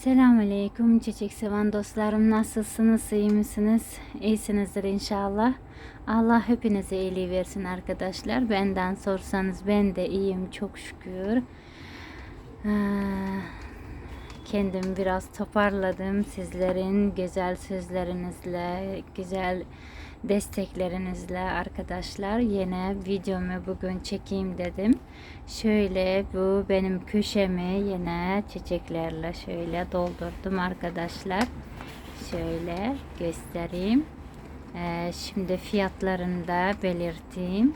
Selamünaleyküm çiçek seven dostlarım. Nasılsınız? İyi misiniz? İyisinizdir inşallah. Allah hepinize iyiliği versin arkadaşlar. Benden sorsanız ben de iyiyim çok şükür. Ee, kendim biraz toparladım sizlerin güzel sözlerinizle güzel desteklerinizle arkadaşlar yine videomu bugün çekeyim dedim. Şöyle bu benim köşemi yine çiçeklerle şöyle doldurdum arkadaşlar. Şöyle göstereyim. Ee, şimdi fiyatlarını da belirteyim.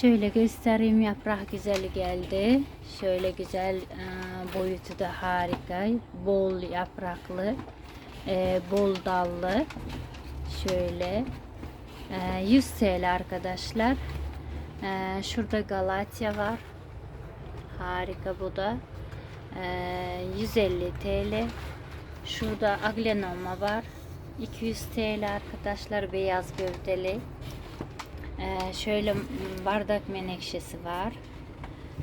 Şöyle göstereyim yaprak güzeli geldi. Şöyle güzel e, boyutu da harika. Bol yapraklı, e, bol dallı. Şöyle e, 100 TL arkadaşlar. E, şurada Galatya var. Harika bu da. E, 150 TL. Şurada Aglenoma var. 200 TL arkadaşlar beyaz gövdeli. Ee, şöyle bardak menekşesi var.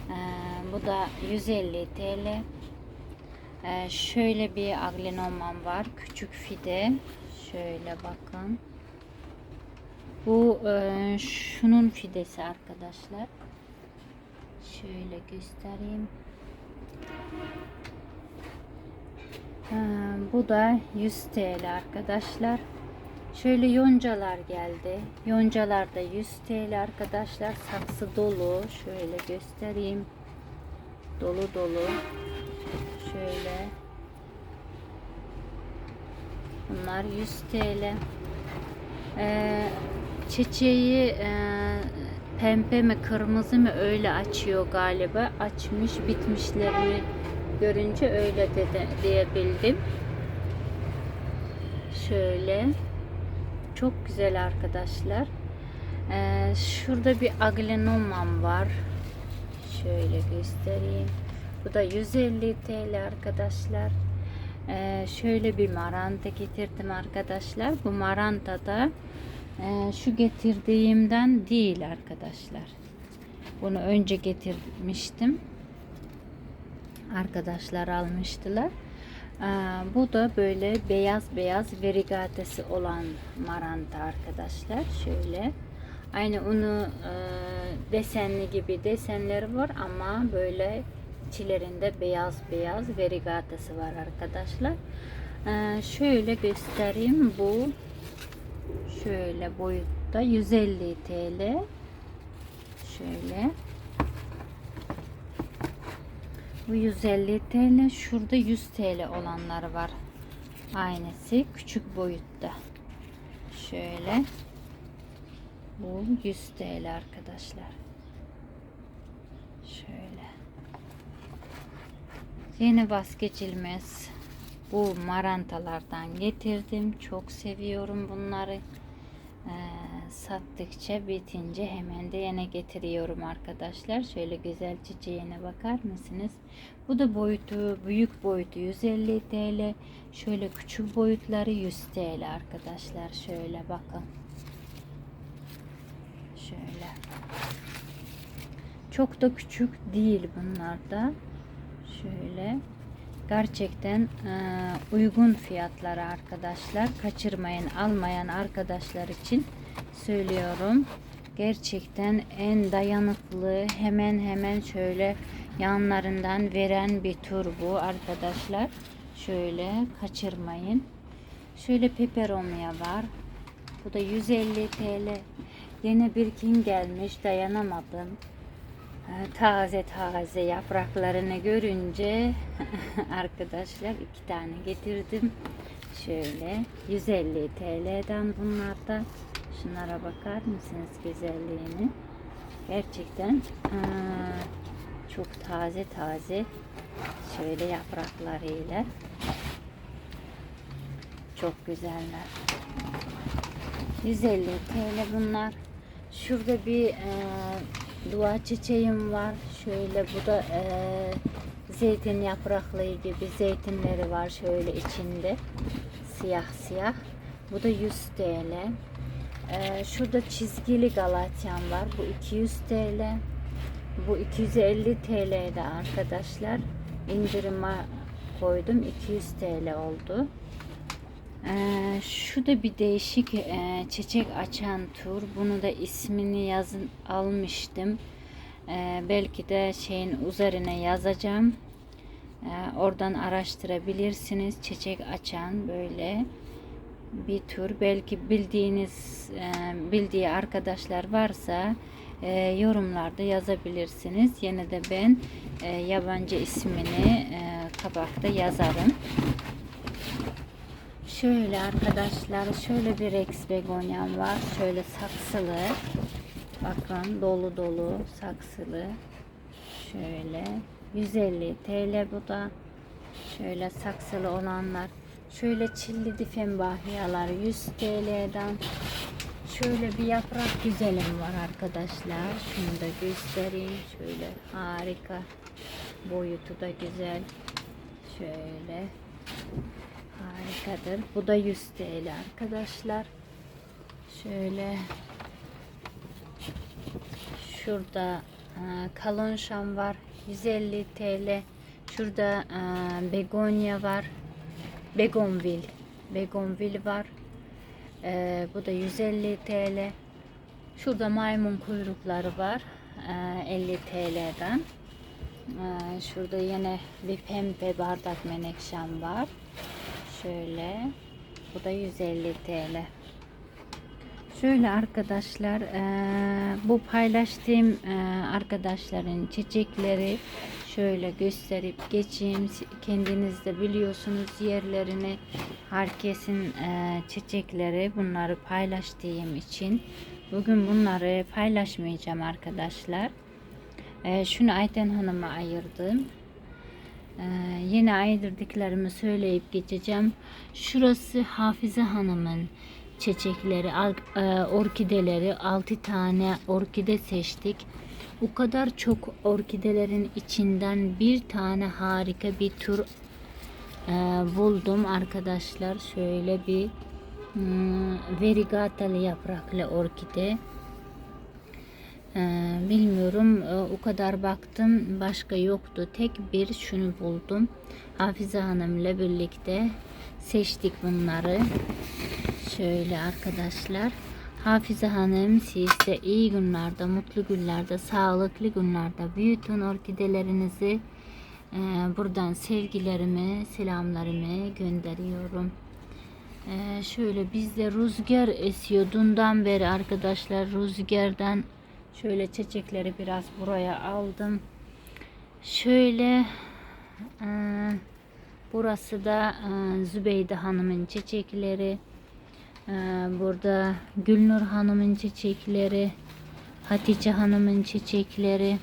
Ee, bu da 150 TL. Ee, şöyle bir aglenomam var. Küçük fide. Şöyle bakın. Bu e, şunun fidesi arkadaşlar. Şöyle göstereyim. Ee, bu da 100 TL arkadaşlar. Şöyle yoncalar geldi. Yoncalar da 100 TL arkadaşlar. Saksı dolu. Şöyle göstereyim. Dolu dolu. Şöyle. Bunlar 100 TL. Ee, çiçeği e, pembe mi kırmızı mı öyle açıyor galiba. Açmış bitmişlerini görünce öyle de, diyebildim. Şöyle. Çok güzel arkadaşlar. Ee, şurada bir aglenomam var. Şöyle göstereyim. Bu da 150 TL arkadaşlar. Ee, şöyle bir maranta getirdim arkadaşlar. Bu maranta da e, şu getirdiğimden değil arkadaşlar. Bunu önce getirmiştim. Arkadaşlar almıştılar. Ee, bu da böyle beyaz beyaz verigatesi olan maranta arkadaşlar. Şöyle. Aynı onu e, desenli gibi desenleri var ama böyle içlerinde beyaz beyaz verigatesi var arkadaşlar. Ee, şöyle göstereyim. Bu şöyle boyutta 150 TL. Şöyle. Bu 150 TL. Şurada 100 TL olanları var. Aynısı küçük boyutta. Şöyle. Bu 100 TL arkadaşlar. Şöyle. Yeni vazgeçilmez. Bu marantalardan getirdim. Çok seviyorum bunları. Ee, sattıkça bitince hemen de yine getiriyorum arkadaşlar. Şöyle güzel çiçeğine bakar mısınız? Bu da boyutu büyük boyutu 150 TL. Şöyle küçük boyutları 100 TL arkadaşlar. Şöyle bakın. Şöyle. Çok da küçük değil bunlar da. Şöyle. Gerçekten e, uygun fiyatları arkadaşlar. Kaçırmayın almayan arkadaşlar için söylüyorum. Gerçekten en dayanıklı hemen hemen şöyle yanlarından veren bir tur bu arkadaşlar. Şöyle kaçırmayın. Şöyle peperomia var. Bu da 150 TL. Yine bir kim gelmiş dayanamadım. Ee, taze taze yapraklarını görünce arkadaşlar iki tane getirdim. Şöyle 150 TL'den bunlar da. Şunlara bakar mısınız güzelliğini? Gerçekten çok taze taze şöyle yapraklarıyla çok güzeller. 150 TL bunlar. Şurada bir dua çiçeğim var. Şöyle bu da e, zeytin yapraklığı gibi zeytinleri var şöyle içinde. Siyah siyah. Bu da 100 TL. E, şurada çizgili galatyam var. Bu 200 TL. Bu 250 TL'de arkadaşlar. indirime koydum. 200 TL oldu. Ee, şu da bir değişik e, çiçek açan tur. Bunu da ismini yazın almıştım. Ee, belki de şeyin üzerine yazacağım. Ee, oradan araştırabilirsiniz. Çiçek açan böyle bir tür. Belki bildiğiniz e, bildiği arkadaşlar varsa e, yorumlarda yazabilirsiniz. Yine de ben e, yabancı ismini e, kabakta yazarım. Şöyle arkadaşlar şöyle bir Rex begonyam var. Şöyle saksılı. Bakın dolu dolu saksılı. Şöyle 150 TL bu da. Şöyle saksılı olanlar. Şöyle çilli difen bahiyalar 100 TL'den. Şöyle bir yaprak güzelim var arkadaşlar. Şunu da göstereyim. Şöyle harika. Boyutu da güzel. Şöyle harikadır. Bu da 100 TL arkadaşlar. Şöyle şurada e, kalon şam var. 150 TL. Şurada e, begonya var. Begonvil. Begonvil var. E, bu da 150 TL. Şurada maymun kuyrukları var. E, 50 TL'den. Şurada yine bir pembe bardak menekşem var. Şöyle. Bu da 150 TL. Şöyle arkadaşlar eee, bu paylaştığım eee, arkadaşların çiçekleri şöyle gösterip geçeyim. Kendiniz de biliyorsunuz yerlerini herkesin eee, çiçekleri bunları paylaştığım için bugün bunları paylaşmayacağım arkadaşlar. Eee, şunu Ayten Hanım'a ayırdım. Ee, yine ayırdıklarımı söyleyip geçeceğim. Şurası Hafize Hanım'ın çiçekleri, e, orkideleri. 6 tane orkide seçtik. O kadar çok orkidelerin içinden bir tane harika bir tür e, buldum arkadaşlar. Şöyle bir hmm, variegateli yapraklı orkide. Ee, bilmiyorum Ee, o kadar baktım başka yoktu. Tek bir şunu buldum. Hafize Hanım ile birlikte seçtik bunları. Şöyle arkadaşlar. Hafize Hanım siz de iyi günlerde mutlu günlerde sağlıklı günlerde büyütün orkidelerinizi. Ee, buradan sevgilerimi selamlarımı gönderiyorum. Ee, şöyle bizde rüzgar esiyor. Dünden beri arkadaşlar rüzgardan Şöyle çiçekleri biraz buraya aldım. Şöyle e, burası da e, Zübeyde Hanım'ın çiçekleri. E, burada Gülnur Hanım'ın çiçekleri. Hatice Hanım'ın çiçekleri.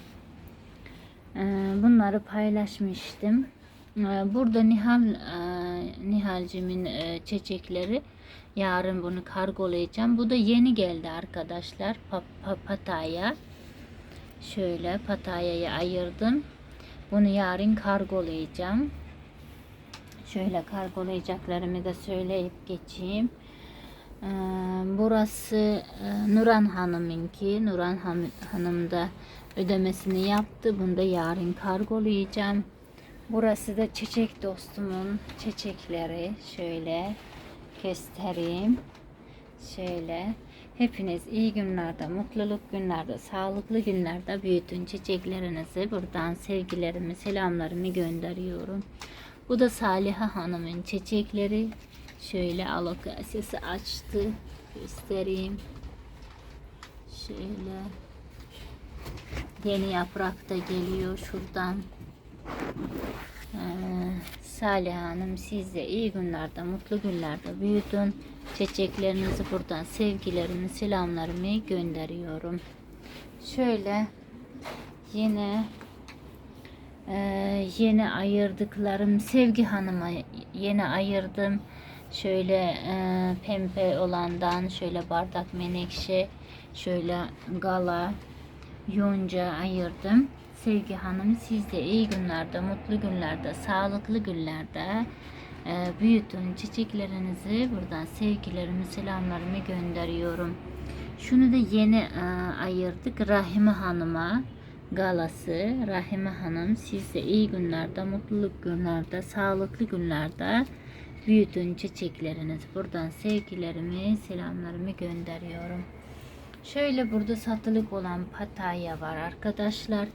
E, bunları paylaşmıştım. E, burada Nihal e, Nihalcimin e, çiçekleri. Yarın bunu kargolayacağım. Bu da yeni geldi arkadaşlar. Pa, pa, Pataya. Şöyle Pataya'yı ayırdım. Bunu yarın kargolayacağım. Şöyle kargolayacaklarımı da söyleyip geçeyim. Ee, burası e, Nuran Hanım'ınki. Nuran Han- Hanım da ödemesini yaptı. Bunu da yarın kargolayacağım. Burası da çiçek dostumun çiçekleri. Şöyle göstereyim. Şöyle. Hepiniz iyi günlerde, mutluluk günlerde, sağlıklı günlerde büyütün çiçeklerinizi. Buradan sevgilerimi, selamlarımı gönderiyorum. Bu da Saliha Hanım'ın çiçekleri. Şöyle alokasisi açtı. Göstereyim. Şöyle. Yeni yaprak da geliyor şuradan. Ee, Salih Hanım siz de iyi günlerde, mutlu günlerde büyütün. Çiçeklerinizi buradan sevgilerimi, selamlarımı gönderiyorum. Şöyle yine e, yeni ayırdıklarım Sevgi Hanım'a yeni ayırdım. Şöyle e, pembe olandan şöyle bardak menekşe, şöyle gala, yonca ayırdım. Sevgi Hanım siz de iyi günlerde, mutlu günlerde, sağlıklı günlerde e, büyütün çiçeklerinizi. Buradan sevgilerimi, selamlarımı gönderiyorum. Şunu da yeni e, ayırdık Rahime Hanım'a. galası. Rahime Hanım siz de iyi günlerde, mutluluk günlerde, sağlıklı günlerde büyütün çiçekleriniz. Buradan sevgilerimi, selamlarımı gönderiyorum. Şöyle burada satılık olan pataya var arkadaşlar.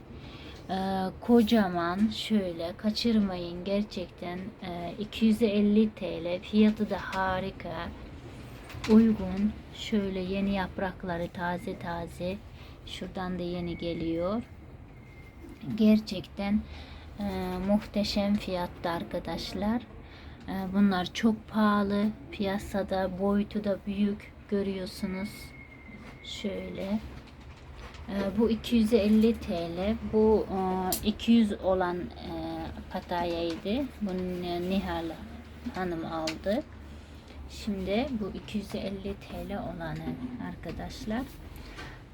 Ee, kocaman şöyle kaçırmayın gerçekten. Ee, 250 TL fiyatı da harika. Uygun şöyle yeni yaprakları taze taze. Şuradan da yeni geliyor. Gerçekten e, muhteşem fiyatta arkadaşlar. E, bunlar çok pahalı piyasada boyutu da büyük görüyorsunuz. Şöyle. ee, Bu 250 TL. Bu e, 200 olan e, patayaydı. Bunu Nihal Hanım aldı. Şimdi bu 250 TL olanı arkadaşlar.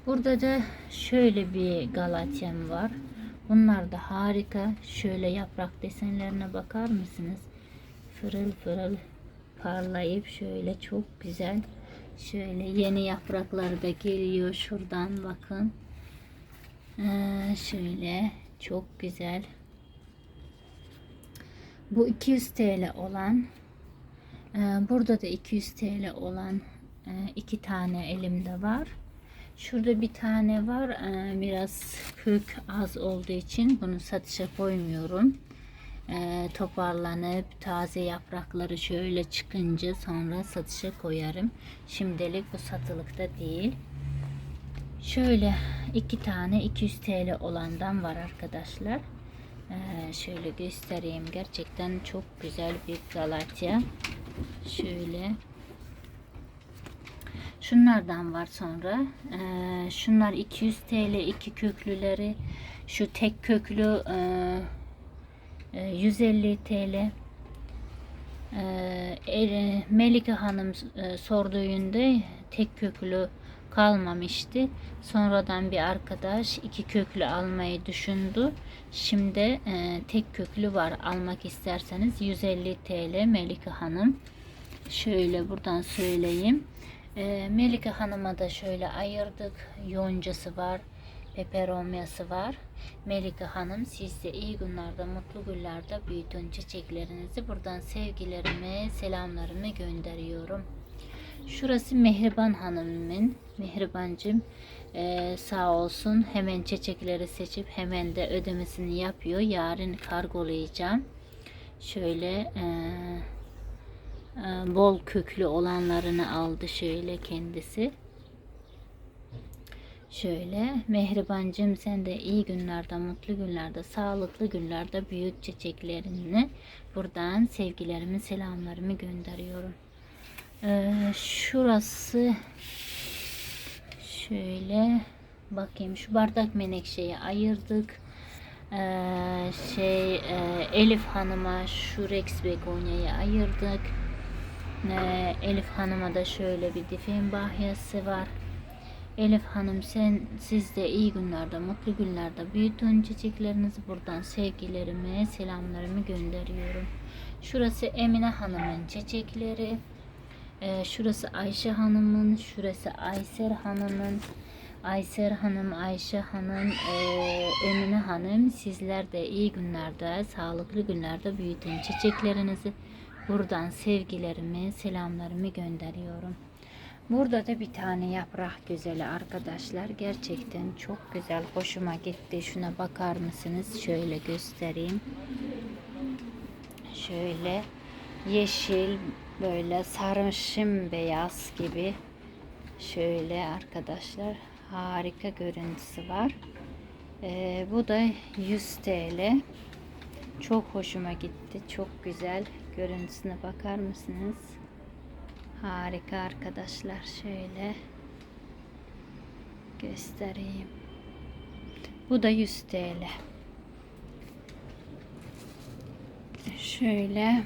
Burada da şöyle bir galatyam var. Bunlar da harika. Şöyle yaprak desenlerine bakar mısınız? Fırıl fırıl parlayıp şöyle çok güzel. Şöyle yeni yaprakları da geliyor şuradan bakın. Ee, şöyle çok güzel. Bu 200 TL olan e, burada da 200 TL olan e, iki tane elimde var. Şurada bir tane var. e, biraz kök az olduğu için bunu satışa koymuyorum. E, toparlanıp taze yaprakları şöyle çıkınca sonra satışa koyarım. Şimdilik bu satılıkta değil. Şöyle iki tane 200 TL olandan var arkadaşlar. Ee, şöyle göstereyim. Gerçekten çok güzel bir galatya. Şöyle. Şunlardan var sonra. Ee, şunlar 200 TL iki köklüleri. Şu tek köklü e, e, 150 TL. Ee, Melike Hanım e, sorduğunda tek köklü kalmamıştı. Sonradan bir arkadaş iki köklü almayı düşündü. Şimdi e, tek köklü var. Almak isterseniz 150 TL Melike Hanım. Şöyle buradan söyleyeyim. E, Melike Hanım'a da şöyle ayırdık. Yoncası var. Peperomyası var. Melike Hanım siz de iyi günlerde, mutlu günlerde büyütün çiçeklerinizi. Buradan sevgilerimi, selamlarımı gönderiyorum. Şurası Mehriban Hanım'ın. Mehribancım e, sağ olsun hemen çiçekleri seçip hemen de ödemesini yapıyor. Yarın kargolayacağım. Şöyle e, e, bol köklü olanlarını aldı şöyle kendisi. Şöyle Mehribancım sen de iyi günlerde, mutlu günlerde, sağlıklı günlerde büyük çiçeklerini buradan sevgilerimi, selamlarımı gönderiyorum. Ee, şurası şöyle bakayım şu bardak menekşeyi ayırdık. Ee, şey e, Elif Hanım'a şu Rex Begonia'yı ayırdık. Ee, Elif Hanım'a da şöyle bir difin bahyası var. Elif Hanım sen siz de iyi günlerde, mutlu günlerde büyütün çiçeklerinizi buradan sevgilerimi, selamlarımı gönderiyorum. Şurası Emine Hanım'ın çiçekleri. Ee, şurası Ayşe Hanım'ın, şurası Ayser Hanım'ın. Ayser Hanım, Ayşe Hanım, e, Emine Hanım sizler de iyi günlerde, sağlıklı günlerde büyütün çiçeklerinizi. Buradan sevgilerimi, selamlarımı gönderiyorum. Burada da bir tane yaprak güzeli arkadaşlar. Gerçekten çok güzel. Hoşuma gitti. Şuna bakar mısınız? Şöyle göstereyim. Şöyle yeşil böyle sarışın beyaz gibi şöyle arkadaşlar harika görüntüsü var. Ee, bu da 100 TL. Çok hoşuma gitti. Çok güzel. Görüntüsüne bakar mısınız? Harika arkadaşlar. Şöyle göstereyim. Bu da 100 TL. Şöyle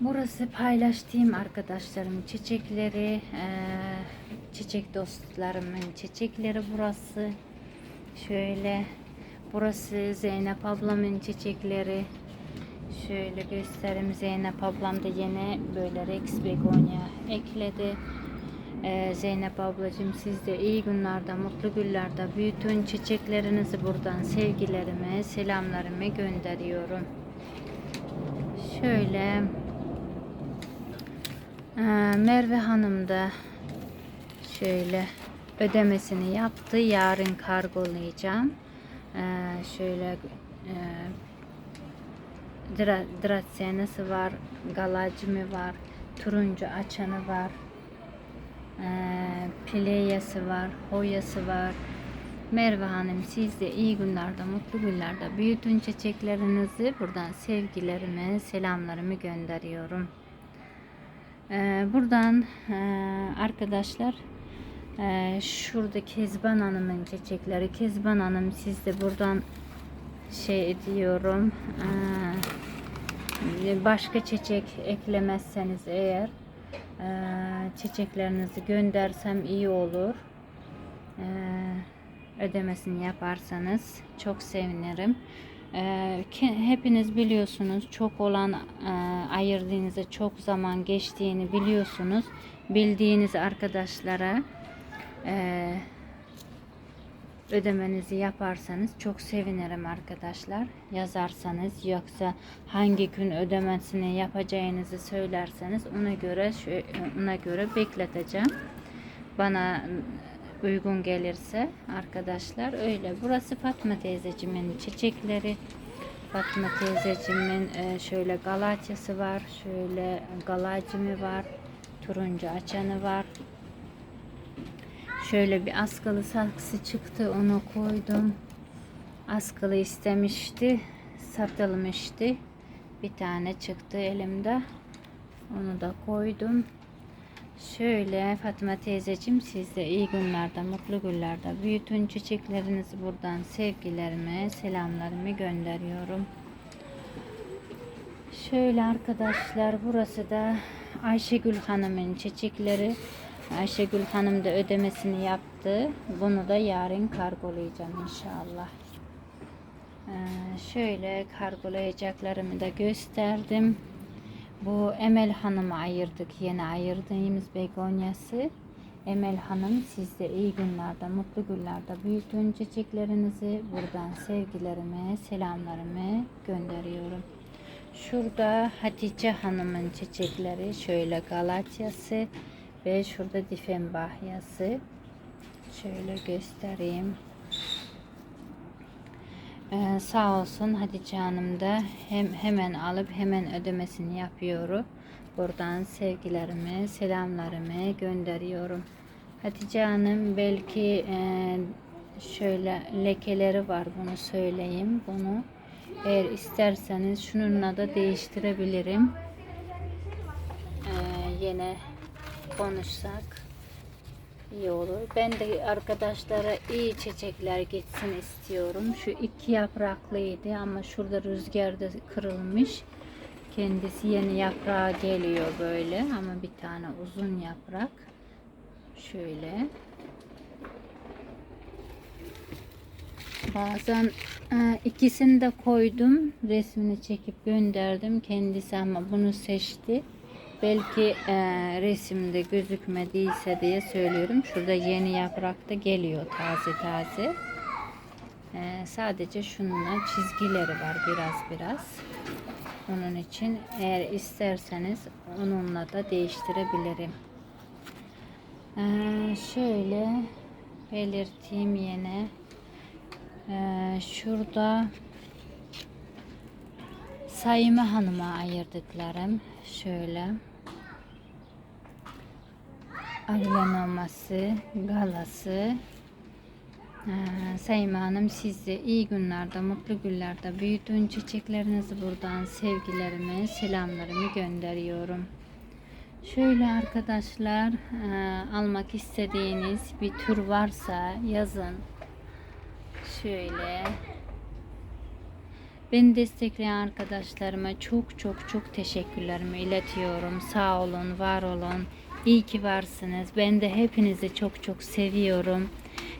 Burası paylaştığım arkadaşlarım çiçekleri, çiçek dostlarımın çiçekleri burası. Şöyle burası Zeynep ablamın çiçekleri. Şöyle göstereyim Zeynep ablam da yine böyle Rex Begonia ekledi. Ee, Zeynep ablacığım siz de iyi günlerde, mutlu günlerde bütün çiçeklerinizi buradan sevgilerimi, selamlarımı gönderiyorum. Şöyle ee, Merve Hanım da şöyle ödemesini yaptı. Yarın kargolayacağım. Ee, şöyle e, dra, Dracena'sı var, galacimi var, turuncu açanı var, ee, pleyası var, hoyası var. Merve Hanım siz de iyi günlerde, mutlu günlerde büyütün çiçeklerinizi. Buradan sevgilerimi, selamlarımı gönderiyorum. Ee, buradan e, arkadaşlar e, şurada Kezban Hanım'ın çiçekleri. Kezban Hanım siz de buradan şey diyorum e, başka çiçek eklemezseniz eğer e, çiçeklerinizi göndersem iyi olur. E, ödemesini yaparsanız çok sevinirim. Ee, ke- hepiniz biliyorsunuz çok olan e, ayırdığınızda çok zaman geçtiğini biliyorsunuz. Bildiğiniz arkadaşlara e, ödemenizi yaparsanız çok sevinirim arkadaşlar. Yazarsanız yoksa hangi gün ödemesini yapacağınızı söylerseniz ona göre ona göre bekleteceğim. Bana uygun gelirse arkadaşlar öyle. Burası Fatma teyzecimin çiçekleri. Fatma teyzecimin e, şöyle galatyası var. Şöyle galacimi var. Turuncu açanı var. Şöyle bir askılı saksı çıktı. Onu koydum. Askılı istemişti. Satılmıştı. Bir tane çıktı elimde. Onu da koydum. Şöyle Fatma teyzeciğim siz de iyi günlerde, mutlu günlerde büyütün çiçeklerinizi buradan sevgilerimi, selamlarımı gönderiyorum. Şöyle arkadaşlar burası da Ayşegül Hanım'ın çiçekleri. Ayşegül Hanım da ödemesini yaptı. Bunu da yarın kargolayacağım inşallah. Ee, şöyle kargolayacaklarımı da gösterdim. Bu Emel Hanım'a ayırdık. Yeni ayırdığımız begonyası. Emel Hanım siz de iyi günlerde, mutlu günlerde büyütün çiçeklerinizi. Buradan sevgilerimi, selamlarımı gönderiyorum. Şurada Hatice Hanım'ın çiçekleri. Şöyle galatyası ve şurada difenbahyası. Şöyle göstereyim. Ee, sağ olsun Hatice Hanım da hem hemen alıp hemen ödemesini yapıyor. Buradan sevgilerimi, selamlarımı gönderiyorum. Hatice Hanım belki e, şöyle lekeleri var bunu söyleyeyim. Bunu eğer isterseniz şununla da değiştirebilirim. Ee, yine konuşsak iyi olur. Ben de arkadaşlara iyi çiçekler gitsin istiyorum. Şu iki yapraklıydı ama şurada rüzgarda kırılmış. Kendisi yeni yaprağa geliyor böyle ama bir tane uzun yaprak. Şöyle. Bazen e, ikisini de koydum. Resmini çekip gönderdim. Kendisi ama bunu seçti. Belki e, resimde gözükmediyse diye söylüyorum. Şurada yeni yaprak da geliyor taze taze. E, sadece şununla çizgileri var biraz biraz. Onun için eğer isterseniz onunla da değiştirebilirim. E, şöyle belirteyim yine. E, şurada Sayime Hanım'a ayırdıklarım şöyle aglanoması, galası ee, Hanım siz de iyi günlerde, mutlu günlerde büyütün çiçeklerinizi buradan sevgilerimi, selamlarımı gönderiyorum. Şöyle arkadaşlar e, almak istediğiniz bir tür varsa yazın. Şöyle Beni destekleyen arkadaşlarıma çok çok çok teşekkürlerimi iletiyorum. Sağ olun, var olun. İyi ki varsınız. Ben de hepinizi çok çok seviyorum.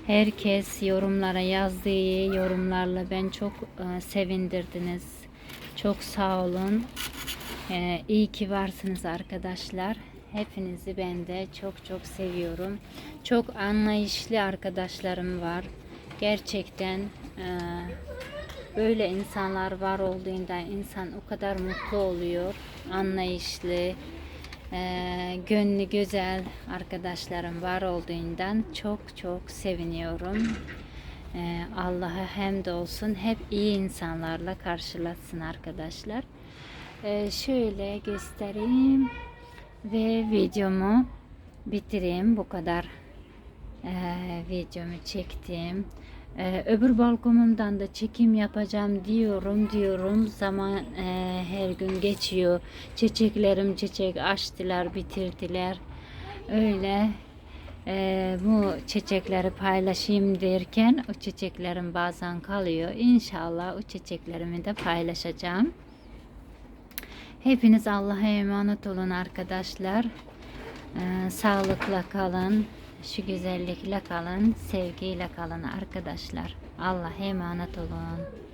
Herkes yorumlara yazdığı yorumlarla ben çok e, sevindirdiniz. Çok sağ olun. E, iyi ki varsınız arkadaşlar. Hepinizi ben de çok çok seviyorum. Çok anlayışlı arkadaşlarım var. Gerçekten eee, böyle insanlar var olduğunda insan o kadar mutlu oluyor. Anlayışlı, eee gönlü güzel arkadaşlarım var olduğundan çok çok seviniyorum. Eee, Allah'a hamdolsun hep iyi insanlarla karşılatsın arkadaşlar. Eee, şöyle göstereyim ve videomu bitireyim. Bu kadar eee, videomu çektim. Eee, öbür balkonumdan da çekim yapacağım diyorum diyorum. Zaman eee, her gün geçiyor. Çiçeklerim çiçek açtılar, bitirdiler. Öyle eee, bu çiçekleri paylaşayım derken o çiçeklerim bazen kalıyor. İnşallah o çiçeklerimi de paylaşacağım. Hepiniz Allah'a emanet olun arkadaşlar. Ee, sağlıkla kalın. Şu güzellikle kalın. Sevgiyle kalın arkadaşlar. Allah'a emanet olun.